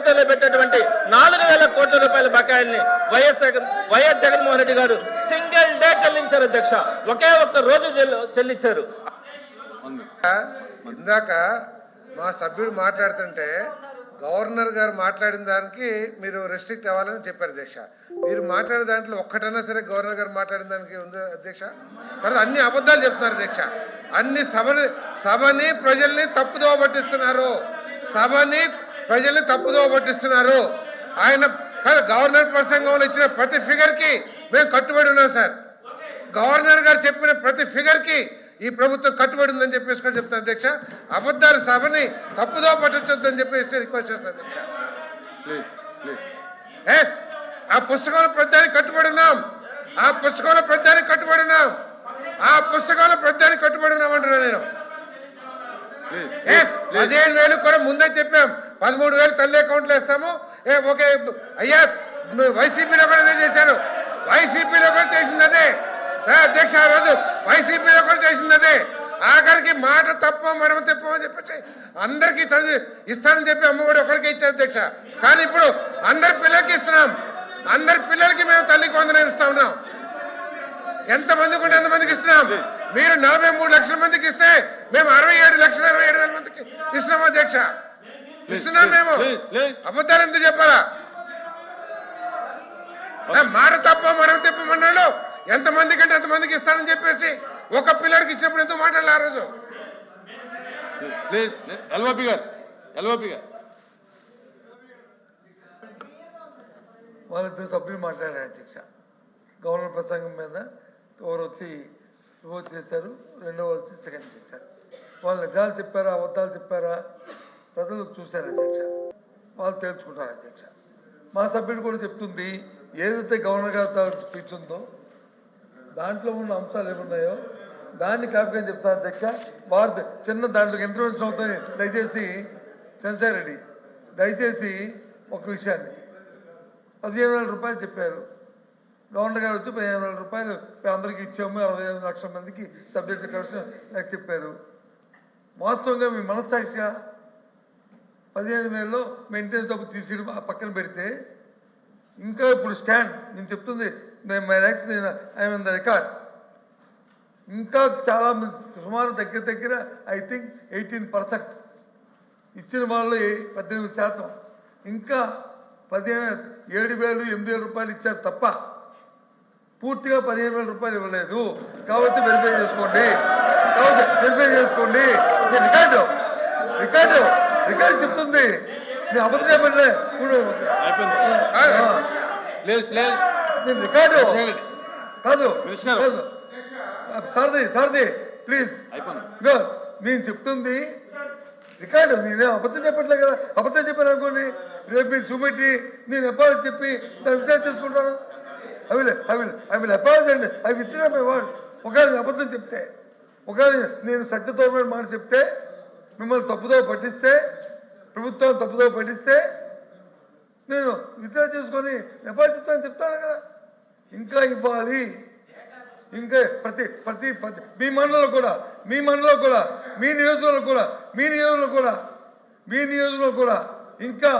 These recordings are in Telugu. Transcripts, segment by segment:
ప్రభుత్వంలో పెట్టినటువంటి నాలుగు వేల కోట్ల రూపాయల బకాయిల్ని YS Jagan YS Jaganmohan Reddy garu single day చెల్లించారు అధ్యక్ష. ఒకే ఒక్క రోజు చెల్లి- చెల్లించారు. ఇందాక మా సభ్యుడు మాట్లాడుతుంటే గవర్నర్ గారు మాట్లాడిన దానికి మీరు రెస్ట్రిక్ట్ అవ్వాలని చెప్పారు అధ్యక్ష. మీరు మాట్లాడే దాంట్లో ఒక్కటైనా సరే గవర్నర్ గారు మాట్లాడిన దానికి ఉంది అధ్యక్ష. తర్వాత అన్ని అబద్ధాలు చెప్తున్నారు అధ్యక్ష. అన్ని సభని సభని ప్రజల్ని తప్పుదోవ పట్టిస్తున్నారు. సభని ప్రజల్ని తప్పుదో పట్టిస్తున్నారు. ఆయన గవర్నర్ ప్రసంగంలో ఇచ్చిన ప్రతి ఫిగర్కి మేము కట్టుబడి ఉన్నాం సార్. గవర్నర్ గారు చెప్పిన ప్రతి ఫిగర్కి ఈ ప్రభుత్వం కట్టుబడి ఉందని చెప్పేసి కూడా చెప్తాను అధ్యక్ష. అబద్ధాల సభని తప్పుదో పట్టొచ్చొద్దని చెప్పేసి రిక్వెస్ట్ చేస్తాను అధ్యక్ష. ఆ పుస్తకంలో ప్రతిదానికి కట్టుబడి ఉన్నాం. ఆ పుస్తకంలో ప్రతిదానికి కట్టుబడి ఉన్నాం. ఆ పుస్తకంలో ప్రతిదానికి కట్టుబడి ఉన్నాం అంటున్నాను నేను. పదిహేను వేలు కూడా ముందే చెప్పాం. పదమూడు వేలు తల్లి అకౌంట్లు వేస్తాము. ఏ ఓకే అయ్యా వైసీపీలో కూడా చేశారు. వైసీపీలో కూడా చేసింది అదే. సార్ అధ్యక్ష ఆ రోజు వైసీపీలో కూడా చేసింది అదే. ఆఖరికి మాట తప్ప మనం తప్పమని చెప్పేసి అందరికీ చదివి ఇస్తానని చెప్పి అమ్మ కూడా ఒకరికి ఇచ్చారు అధ్యక్ష. కానీ ఇప్పుడు అందరి పిల్లలకి ఇస్తున్నాం. అందరి పిల్లలకి మేము తల్లికి వందనం ఇస్తా ఉన్నాం. ఎంత మందికి ఉంటే ఎంతమందికి ఇస్తున్నాం. మీరు నలభై మూడు లక్షల మందికి ఇస్తే మేము అరవై ఏడు లక్షల ఇరవై ఏడు వేల మందికి ఇస్తున్నాం అధ్యక్ష. ఇస్తున్నాం మేము. అబద్ధాలు ఎందుకు చెప్పాలా? మాట తప్ప మనం తిప్పమన్నాడు ఎంత మందికి అంటే ఎంతమందికి ఇస్తానని చెప్పేసి ఒక పిల్లడికి ఇచ్చినప్పుడు ఎంతో మాట్లాడాలి ఆ రోజు? ప్లీజ్ ఎల్ఓపి గారు ఎల్ఓపి గారు. వాళ్ళిద్దరు సభ్యులు మాట్లాడారు అధ్యక్ష. గవర్నర్ ప్రసంగం మీద ఒకరు వచ్చి రిపోర్ట్ చేశారు రెండో వచ్చి సెకండ్ చేశారు. వాళ్ళు నిజాలు చెప్పారా అబద్ధాలు చెప్పారా? ప్రజలు చూశారు అధ్యక్ష. వాళ్ళు తేల్చుకుంటారు అధ్యక్ష. మా సభ్యుడు కూడా చెప్తుంది ఏదైతే గవర్నర్ గారు స్పీచ్ ఉందో దాంట్లో ఉన్న అంశాలు ఏమున్నాయో దాన్ని కాపీ చెప్తాను అధ్యక్ష. వారు చిన్న దాంట్లో ఇంటర్వెన్షన్ అవుతుంది దయచేసి చంద్రశేఖర్ రెడ్డి దయచేసి ఒక విషయాన్ని. పదిహేను వేల రూపాయలు చెప్పారు. గవర్నర్ గారు వచ్చి పదిహేను వేల రూపాయలు అందరికీ ఇచ్చాము అరవై ఐదు లక్షల మందికి సబ్జెక్టు కరెక్షన్ నాకు చెప్పారు. వాస్తవంగా మీ మనస్సాక్షిగా పదిహేను వేలలో మెయింటెనెన్స్ డబ్బు తీసేయడం ఆ పక్కన పెడితే ఇంకా ఇప్పుడు స్టాండ్ నేను చెప్తుంది నేను మై రైట్స్ నేను ఐఎమ్ ద రికార్డ్ ఇంకా చాలా మంది సుమారు దగ్గర దగ్గర ఐ థింక్ ఎయిటీన్ పర్సెంట్ ఇచ్చిన వాళ్ళు ఏ- పద్దెనిమిది శాతం. ఇంకా పదిహేను ఏడు వేలు ఎనిమిది వేల రూపాయలు ఇచ్చారు తప్ప పూర్తిగా పదిహేను వేల రూపాయలు ఇవ్వలేదు. కాబట్టి వెరిఫై చేసుకోండి. కాబట్టి వెరిఫై చేసుకోండి. రికార్డు రికార్డు రికార్డు చెప్తుంది. నేను అబద్ధం చెప్పండి. నేను రికార్డు. కాదు. కాదు సారథి సారథి ప్లీజ్. అయిపోయింది. నేను చెప్తుంది. రికార్డు నేనే అబద్ధం చెప్పట్లేదు కదా. అబద్ధం చెప్పాను అనుకోండి రేపు మీరు చూపెట్టి నేను ఎప్పుడు చెప్పి దాన్ని విచారణ చేసుకుంటాను. అవి అవి అవి ఎప్పుడు అండి. అవి మై వర్డ్ ఒకవేళ అబద్ధం చెప్తే ఒకవేళ నేను సత్యతోమైన మాట చెప్తే మిమ్మల్ని తప్పుదో పట్టిస్తే ప్రభుత్వం తప్పుదో పడిస్తే నేను విత్డ్రా చేసుకొని ఎప్పుడు చెప్తాను చెప్తాను కదా. ఇంకా ఇవ్వాలి. ఇంకా ప్రతి ప్రతి ప్రతి మీ మండలంలో కూడా మీ మండలంలో కూడా మీ నియోజకవర్గంలో కూడా మీ నియోజకవర్గంలో కూడా మీ నియోజకవర్గంలో కూడా ఇంకా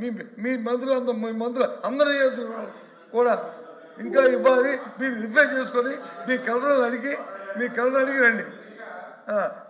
మీ మీ మంత్రులందరూ మీ మంత్రులు అందరి నియోజకవర్గాలు కూడా ఇంకా ఇవ్వాలి. మీరు రిప్లై చేసుకొని మీ కలర్లు అడిగి మీ కలర్లు అడిగి రండి.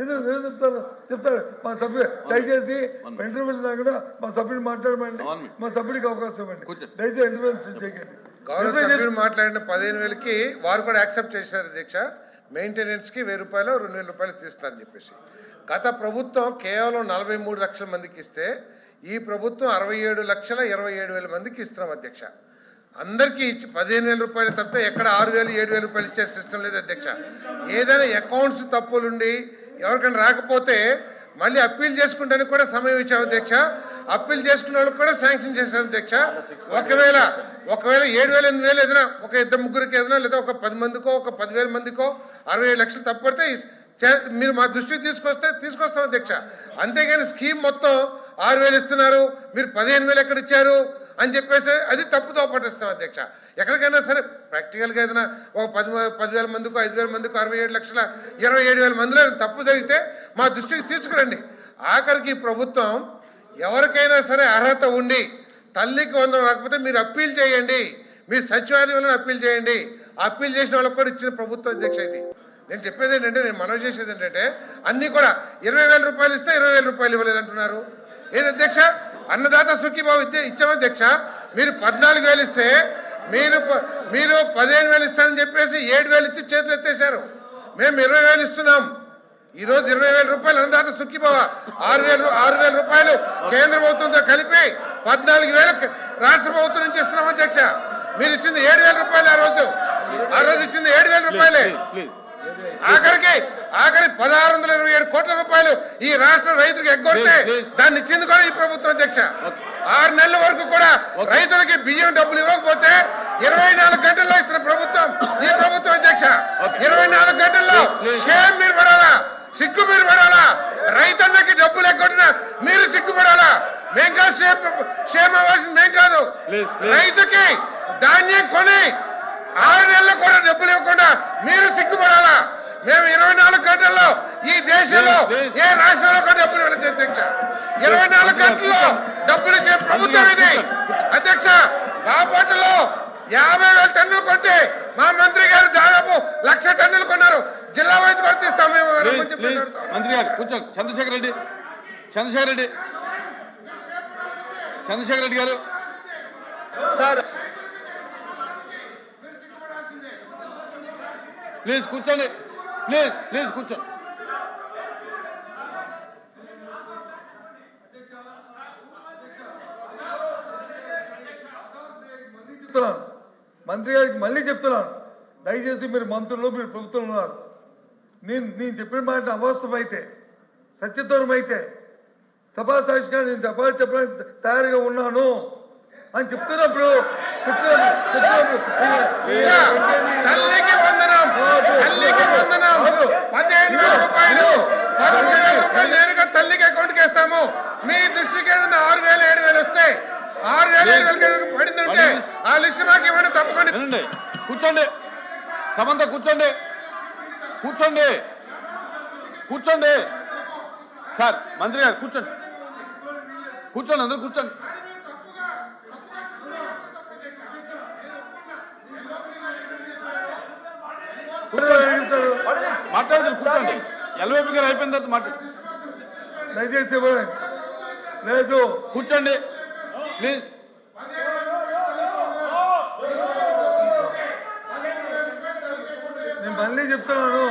ఎందుకు నేను చెప్తాను చెప్తాను మా సభ్యుడు దయచేసి ఇంటర్వ్యూ కూడా మా సభ్యుడు మాట్లాడమండి. మా సభ్యుడికి అవకాశం ఇవ్వండి. దయచేసి ఇంటర్వ్యూ చేయకండి సభ్యుడు మాట్లాడిన పదిహేను వేలకి వారు కూడా యాక్సెప్ట్ చేశారు అధ్యక్ష మెయింటెనెన్స్కి వెయ్యి రూపాయలు రెండు వేల రూపాయలు తీస్తారని చెప్పేసి. గత ప్రభుత్వం కేవలం నలభై మూడు లక్షల మందికి ఇస్తే ఈ ప్రభుత్వం అరవై ఏడు లక్షల ఇరవై ఏడు వేల మందికి ఇస్తున్నాం అధ్యక్ష. అందరికీ ఇచ్చి పదిహేను వేల రూపాయలు తప్పితే ఎక్కడ ఆరు వేలు ఏడు వేల రూపాయలు ఇచ్చే సిస్టమ్ లేదు అధ్యక్ష. ఏదైనా అకౌంట్స్ తప్పులుండి ఎవరికైనా రాకపోతే మళ్ళీ అప్పీల్ చేసుకుంటానికి కూడా సమయం ఇచ్చాము అధ్యక్ష. అప్పీల్ చేసుకున్న వాళ్ళకి కూడా శాంక్షన్ చేశాం అధ్యక్ష. ఒకవేళ ఒకవేళ ఏడు వేల ఎనిమిది వేలు ఏదైనా ఒక ఇద్దరు ముగ్గురికి ఏదైనా లేదా ఒక పది మందికో ఒక పదివేల మందికో అరవై ఏడు లక్షలు తప్పడితే ఈ చే- మీరు మా దృష్టికి తీసుకొస్తే తీసుకొస్తాం అధ్యక్ష. అంతేగాని స్కీమ్ మొత్తం ఆరు వేలు ఇస్తున్నారు మీరు పదిహేను వేలు ఎక్కడ ఇచ్చారు? అని చెప్పేసి అది తప్పుతో పట్టిస్తాం అధ్యక్ష. ఎక్కడికైనా సరే ప్రాక్టికల్గా ఏదైనా ఒక పది పదివేల మందికో ఐదు వేల మందికో అరవై ఏడు లక్షల ఇరవై ఏడు వేల మందిలో తప్పు జరిగితే మా దృష్టికి తీసుకురండి. ఆఖరికి ప్రభుత్వం ఎవరికైనా సరే అర్హత ఉండి తల్లికి వందనం రాకపోతే మీరు అప్పీల్ చేయండి. మీరు సచివాలయంలో అప్పీల్ చేయండి. అప్పీల్ చేసిన వాళ్ళకి కూడా ఇచ్చిన ప్రభుత్వ అధ్యక్ష ఇది. నేను చెప్పేది ఏంటంటే నేను మనవి చేసేది ఏంటంటే అన్నీ కూడా ఇరవై వేల రూపాయలు ఇస్తే ఇరవై వేల రూపాయలు ఇవ్వలేదు అంటున్నారు ఏది అధ్యక్ష? అన్నదాత ఇచ్చాం అధ్యక్ష మీరు పద్నాలుగు వేలు ఇస్తే మీరు మీరు పదిహేను వేలు ఇస్తారని చెప్పేసి ఏడు వేలు ఇచ్చి చేతులు ఎత్తేసారు మేము ఇరవై వేలు ఇస్తున్నాం. ఈ రోజు ఇరవై వేల రూపాయలు అన్నదాత సుఖీబావ ఆరు వేలు ఆరు వేల రూపాయలు కేంద్ర ప్రభుత్వంతో కలిపి పద్నాలుగు వేలు రాష్ట్ర ప్రభుత్వం నుంచి ఇస్తున్నాం అధ్యక్ష మీరు ఇచ్చింది ఏడు వేల రూపాయలు ఆ రోజు. ఆ రోజు ఇచ్చింది ఏడు వేల రూపాయలే. ఆఖరికి ఆఖరి పదహారు వందల ఇరవై ఏడు కోట్ల రూపాయలు ఈ రాష్ట్ర రైతులకు ఎగ్గొడితే. దాన్ని ఇచ్చింది కూడా ఈ ప్రభుత్వం అధ్యక్ష. ఆరు నెలల వరకు కూడా. రైతులకి బియ్యం డబ్బులు ఇవ్వకపోతే ఇరవై నాలుగు గంటల్లో ఇస్తున్న ప్రభుత్వం ఈ ప్రభుత్వం అధ్యక్ష. ఇరవై నాలుగు గంటల్లో. షేమ్ మీరు పడాలా సిగ్గు మీరు పడాలా రైతన్నకి డబ్బులు ఎగ్గొట్టిన మీరు సిగ్గుపడాలా మేం కాదు షేమ్ షేమ్ అవ్వాల్సింది మేం కాదు. రైతుకి ధాన్యం కొని ఆరు నెలలు కూడా డబ్బులు ఇవ్వకుండా మీరు సిగ్గుపడాలా మేము ఇరవై నాలుగు గంటల్లో ఈ దేశంలో. ఏ రాష్ట్రంలో కూడా డబ్బులు ఇవ్వలేదు అధ్యక్ష ఇరవై నాలుగు గంటల్లో డబ్బులు ఇచ్చే ప్రభుత్వం ఇది. అధ్యక్ష బాపట్లలో యాభై వేల టన్నులు కొంటే మా మంత్రి గారు దాదాపు లక్ష టన్నులు కొన్నారు. జిల్లా వైజ్ వర్తిస్తాం మేము. మంత్రి గారు కూర్చోండి. చంద్రశేఖర్ రెడ్డి చంద్రశేఖర్ రెడ్డి. చంద్రశేఖర్ రెడ్డి గారు. సార్. ప్లీజ్ కూర్చోండి. ప్లీజ్ ప్లీజ్ కూర్చోండి చెప్తున్నాను. మంత్రి గారికి మళ్ళీ చెప్తున్నాను. దయచేసి మీరు మంత్రులు మీరు ప్రభుత్వం ఉన్నారు. నేను నేను చెప్పిన మాట అవాస్తవమైతే సత్యదూరం అయితే సభా సాక్షిగా నేను చెప్పాలి చెప్పడానికి తయారుగా ఉన్నాను అని చెప్తున్నప్పుడు చెప్తున్నప్పుడు చెప్తున్నప్పుడు అధ్యక్ష, తల్లికి వందనం తల్లికి వందనం పదిహేను వేల రూపాయలు. పదమూడు వేల రూపాయలు నేరుగా తల్లికి అకౌంట్కి వేస్తాము. మీ దృష్టికి ఏదైనా ఆరు వేలు ఏడు వేలు వస్తే ఆరు వేలు ఏడు వేలు పడిందంటే ఆ లిస్ట్ మాకు ఇవ్వండి తప్పకుండా. కూర్చోండి. సమంత కూర్చోండి. కూర్చోండి. కూర్చోండి. సార్ మంత్రి గారు కూర్చోండి. కూర్చోండి అందరూ కూర్చోండి. మాట్లాడదు కూర్చోండి. ఎల్వైపీ గారు అయిపోయిన తర్వాత మాట్లాడు దయచేసి లేదు. కూర్చోండి. ప్లీజ్. నేను మళ్ళీ చెప్తున్నాను.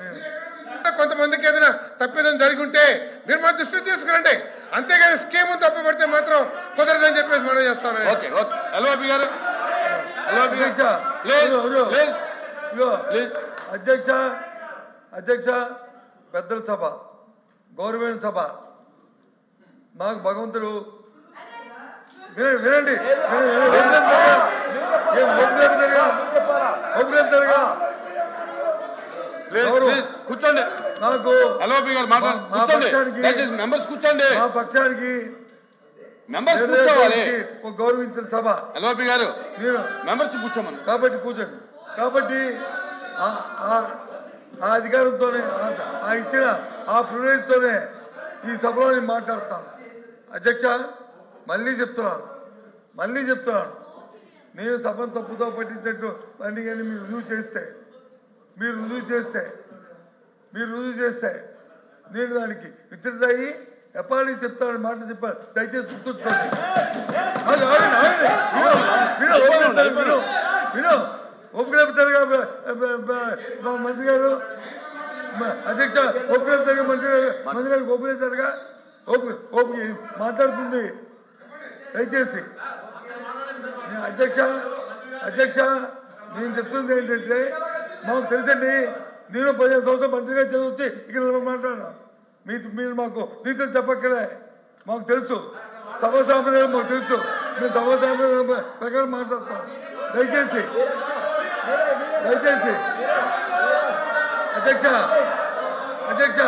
నేను- కొంతమందికి ఏదైనా తప్పిదం జరిగి ఉంటే మీరు మా దృష్టికి తీసుకురండి. అంతేగాని స్కీమ్ తప్పుపడితే మాత్రం కుదరదని చెప్పేసి మనం చేస్తాను ఓకే ఓకే. ఎల్వైపీ గారు? ఎల్వైపీ అధ్యక్ష గారు అధ్యక్ష అధ్యక్ష పెద్దల సభ గౌరవమైన సభ. మాకు భగవంతుడు వినండి వినండి కూర్చోండి. నాకు కూర్చోండి. మా పక్షానికి మెంబర్స్ కూర్చోవాలి. ఒక గౌరవించిన సభ. ఎల్ఓపి గారు నేను మెంబర్స్ కూర్చోమని. కాబట్టి కూర్చోండి. కాబట్టి ఆ- అధికారంతోనే ఆ- ఇచ్చిన ఆ ప్రివిలేజ్తోనే ఈ సభలో నేను మాట్లాడతాను. అధ్యక్ష మళ్ళీ చెప్తున్నాను. మళ్ళీ చెప్తున్నాను. నేను సభను తప్పుతో పట్టించినట్టు అన్ని కానీ మీరు రుజువు చేస్తే మీరు రుజువు చేస్తే మీరు రుజువు చేస్తే నేను దానికి ఇతరుదయ్యి ఎప్పటి చెప్తాడు మాట చెప్పాను దయచేసి గుర్తుంచుకోండి. విను, విను, ఓపిక మా మంత్రి గారు. అధ్యక్ష ఓపిక లేపుతారుగా మంత్రి గారు. మంత్రి గారికి ఓపిక లేపుతారుగా మాట్లాడుతుంది. దయచేసి. అధ్యక్ష అధ్యక్ష నేను చెప్తుంది ఏంటంటే మాకు తెలుసండి నేను పదిహేను సంవత్సరం మంత్రిగా చదివితే ఇక్కడ నిలబడి మీ మీరు మాకు నీతులు చెప్పక్కలే మాకు తెలుసు. సభ సాంప్రదాయం మాకు తెలుసు. మేము సభ సాంప్రదాయం ప్రకారం మాట్లాడతాం. దయచేసి. దయచేసి. అధ్యక్ష. అధ్యక్ష.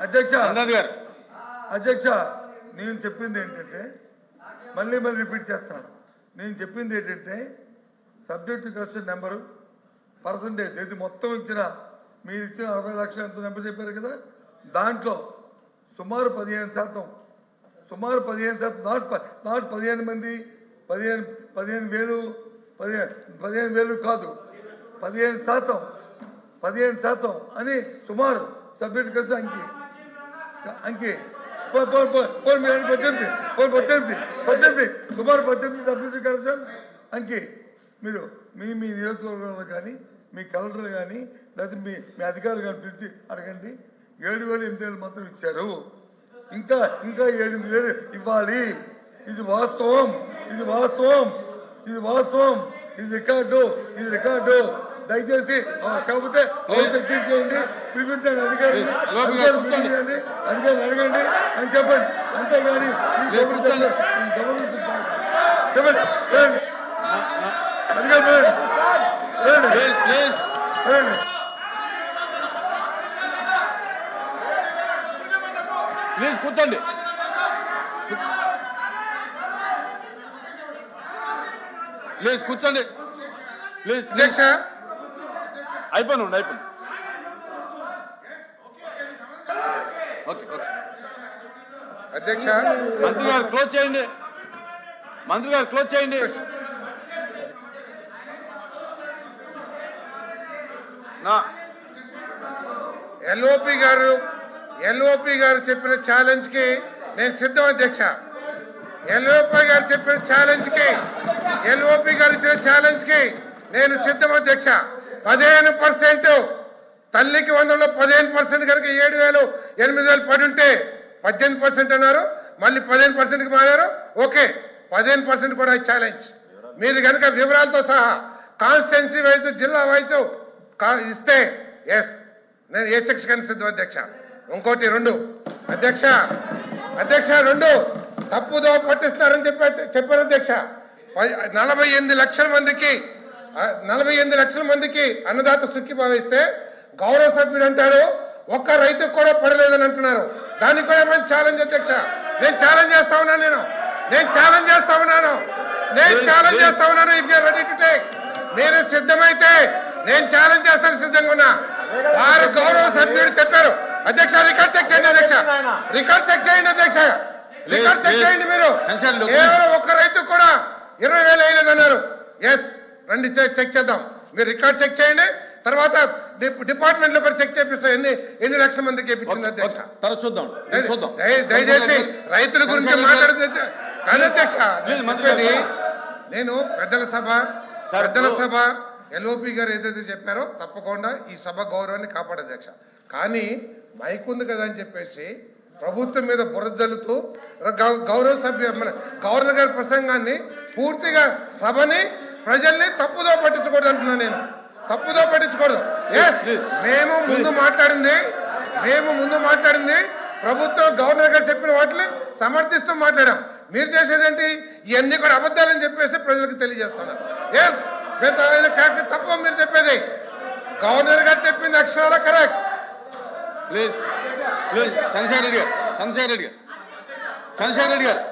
అధ్యక్ష. అధ్యక్ష. అధ్యక్ష నేను చెప్పింది ఏంటంటే మళ్ళీ మళ్ళీ రిపీట్ చేస్తాను. నేను చెప్పింది ఏంటంటే సబ్జెక్టు క్వశ్చన్ నెంబరు పర్సంటేజ్ ఇది మొత్తం ఇచ్చిన మీరు ఇచ్చిన అరవై లక్షలు ఎంత నెంబర్ చెప్పారు కదా? దాంట్లో సుమారు పదిహేను శాతం సుమారు పదిహేను శాతం నాట్ ప- నాట్ పదిహేను మంది పదిహేను పదిహేను వేలు పదిహేను పదిహేను వేలు కాదు పదిహేను శాతం పదిహేను శాతం అని సుమారు సబ్జెక్టు క్వశ్చన్ అంకి అంకి. పో పో మీరు పద్దెనిమిది పో పద్దెనిమిది పద్దెనిమిది సుమారు పద్దెనిమిది అభివృద్ధి కరెక్షన్ అంకి మీరు మీ మీ నియోజకవర్గంలో కానీ మీ కలెక్టర్ కానీ లేకపోతే మీ మీ అధికారులు కానీ పిలిచి అడగండి ఏడు వేలు ఎనిమిది వేలు మాత్రం ఇచ్చారు ఇంకా ఇంకా ఎనిమిది వేలు ఇవ్వాలి ఇది వాస్తవం ఇది వాస్తవం ఇది వాస్తవం ఇది రికార్డు ఇది రికార్డు దయచేసి ఆ, కాకపోతే హౌస్ చేయండి పిలిపించండి అధికారులు లోపలికి రా, అధికారులు కూర్చోండి. పిలిపించండి అధికారులు అడగండి అని చెప్పండి. అంతేగాని. చెప్పండి రండి. అధికారులు. ప్లీజ్ కూర్చోండి. ప్లీజ్ కూర్చోండి. ప్లీజ్ అధ్యక్ష. అయిపోయింది. Okay okay. అధ్యక్ష. మంత్రి గారు క్లోజ్ చేయండి. మంత్రి గారు క్లోజ్ చేయండి. నా. ఎల్ఓపి గారు ఎల్ఓపి గారు చెప్పిన ఛాలెంజ్కి నేను సిద్ధం అధ్యక్ష. ఎల్ఓపి గారు చెప్పిన ఛాలెంజ్కి ఎల్ఓపి గారు ఇచ్చిన ఛాలెంజ్కి నేను సిద్ధం అధ్యక్ష. పదిహేను పర్సెంట్ తల్లికి వందలో పదిహేను పర్సెంట్ కనుక ఏడు వేలు ఎనిమిది వేలు పడి ఉంటే పద్దెనిమిది పర్సెంట్ అన్నారు మళ్ళీ పదిహేను పర్సెంట్కి మారారు. ఓకే పదిహేను పర్సెంట్ కూడా ఛాలెంజ్ మీరు కనుక వివరాలతో సహా కాన్స్టిట్యున్సీ వైజ్ జిల్లా వైజ్ కా- ఇస్తే ఎస్ నేను ఏ సెక్షన్ సిద్ధం అధ్యక్ష? ఇంకోటి రెండు. అధ్యక్ష అధ్యక్ష రెండు. తప్పుదో పట్టిస్తారని చెప్పి చెప్పారు అధ్యక్ష. ప- నలభై ఎనిమిది లక్షల మందికి నలభై ఎనిమిది లక్షల మందికి అన్నదాత సుఖి భావిస్తే గౌరవ సభ్యుడు అంటారు ఒక్క రైతుకు కూడా పడలేదని అంటున్నారు. దానికి కూడా మేము ఛాలెంజ్ అధ్యక్ష? నేను ఛాలెంజ్ చేస్తా ఉన్నాను నేను. నేను ఛాలెంజ్ చేస్తా ఉన్నాను. నేను ఛాలెంజ్. చేస్తా ఉన్నాను if you ready to take మీరు సిద్ధమైతే నేను ఛాలెంజ్ చేస్తాను సిద్ధంగా ఉన్నా. వారు గౌరవ సభ్యుడు చెప్పారు. అధ్యక్ష రికార్డ్ చెక్ చేయండి అధ్యక్ష. రికార్డ్ చెక్ చేయండి అధ్యక్ష. Record check. చేయండి మీరు. కేవలం ఒక్క రైతు కూడా ఇరవై వేలు అయినదన్నారు ఎస్ రండి చెక్ చేద్దాం. మీరు రికార్డ్ చెక్ చేయండి. తర్వాత డిపార్ట్మెంట్లో కూడా చెక్ చేపిస్తాం. ఎన్ని ఎన్ని లక్షల మందికి ఇప్పించింది అధ్యక్ష? చూద్దాం. చూద్దాం. దయ- దయచేసి రైతుల గురించి మాట్లాడుతుంది కానీ అధ్యక్ష. నేను పెద్దల సభ పెద్దల సభ ఎల్ఓపి గారు ఏదైతే చెప్పారో తప్పకుండా ఈ సభ గౌరవాన్ని కాపాడు అధ్యక్ష. కానీ మైక్ ఉంది కదా అని చెప్పేసి ప్రభుత్వం మీద బురద జల్లుతూ గౌ- గౌరవ సభ్య మన గవర్నర్ గారి ప్రసంగాన్ని పూర్తిగా సభని ప్రజల్ని తప్పుదో పట్టించకూడదు అంటున్నాను నేను. తప్పుదో పట్టించకూడదు ఎస్ మేము ముందు మాట్లాడింది మేము ముందు మాట్లాడింది. ప్రభుత్వం గవర్నర్ గారు చెప్పిన వాటిని సమర్థిస్తూ మాట్లాడాం. మీరు చేసేదేంటి? ఇవన్నీ కూడా అబద్ధాలని చెప్పేసి ప్రజలకు తెలియజేస్తున్నారు. ఎస్ తప్ప మీరు చెప్పేది. గవర్నర్ గారు చెప్పింది అక్షరాల correct. Please please Chandrasekhar Reddy గారు చంద్రశేఖర్ రెడ్డి గారు చంద్రశేఖర్ రెడ్డి గారు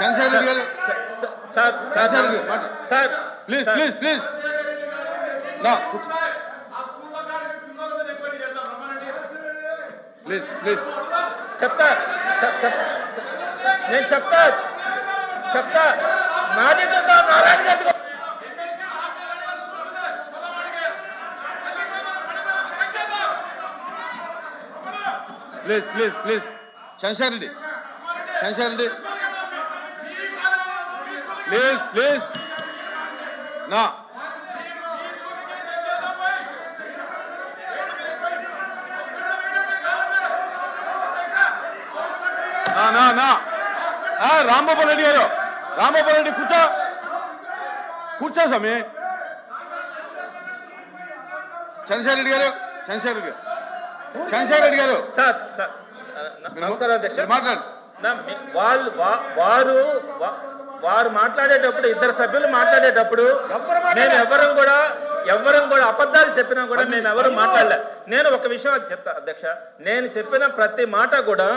చంద్రశేఖర్ రెడ్డి గారు. Sir sir please sir, please please నా ప్లీజ్ ప్లీజ్ చెప్తా. చెప్- చెప్- నేను చెప్తా. చెప్తా. నాది నారాయణ గారి please please please Chandrasekhar Reddy Chandrasekhar Reddy please please నా నా నా ఆ, రాంబాబు రెడ్డి గారు. రాంబాబు రెడ్డి కూర్చో. కూర్చో స్వామి. చంద్రశేఖర్ రెడ్డి గారు చంద్రశేఖర్ రెడ్డి గారు. చంద్రశేఖర్ రెడ్డి గారు. సార్ సార్ నమస్కారం అధ్యక్ష. మాట్లాడు. వాళ్ళు వారు వారు మాట్లాడేటప్పుడు ఇద్దరు సభ్యులు మాట్లాడేటప్పుడు మేము ఎవరం కూడా ఎవరం కూడా అబద్ధాలు చెప్పినా కూడా మేము ఎవరు మాట్లాడలే. నేను ఒక విషయం చెప్తా అధ్యక్ష. నేను చెప్పిన ప్రతి మాట కూడా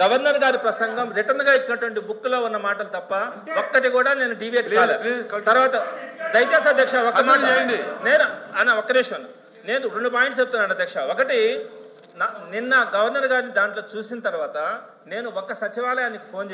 గవర్నర్ గారి ప్రసంగం రిటర్న్గా ఇచ్చినటువంటి బుక్లో ఉన్న మాటలు తప్ప ఒక్కటి కూడా నేను continue. తర్వాత దయచేసి అధ్యక్ష ఒక్క మాట. నేను అన్న ఒక్క నిమిషం నేను రెండు పాయింట్స్ చెప్తున్నాను అధ్యక్ష ఒకటి నిన్న గవర్నర్ గారిని దాంట్లో చూసిన తర్వాత నేను ఒక్క సచివాలయానికి ఫోన్